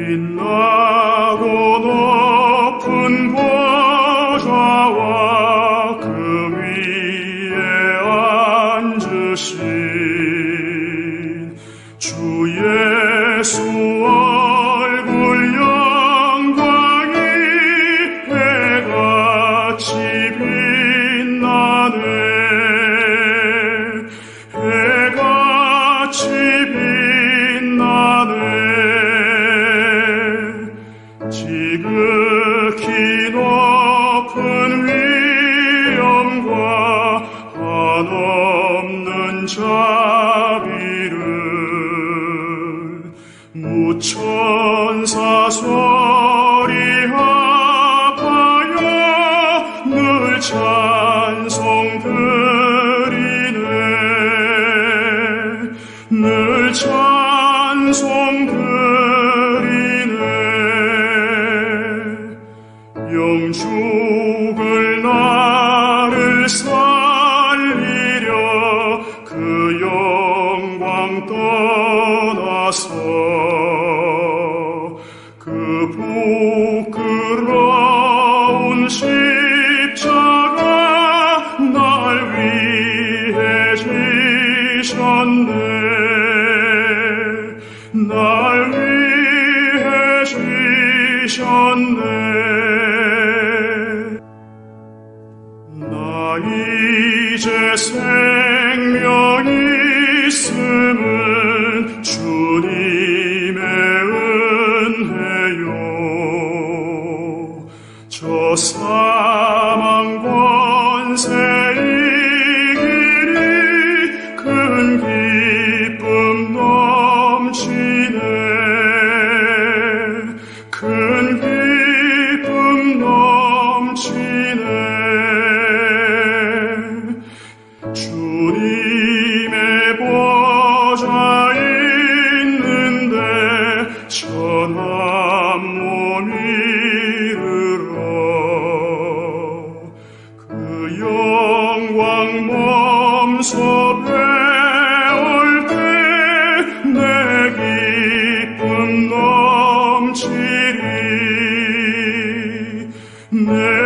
빛나고 높은 보좌와 그 위에 앉으신 주 예수 얼굴 영광이 해같이 나네, 해같이 한없는 자비를 무천사 소리 합하여 늘 찬송 드리네. 늘 찬송 드리네. 영죽을 떠나서 그 부끄러운 십자가 날 위해 지셨네. 날 위해 지셨네. 나 이제 생명 있음은 주님의 은혜요. 저 사망 권세 이기니 큰 기쁨 넘치네. 큰 기쁨 넘치네 내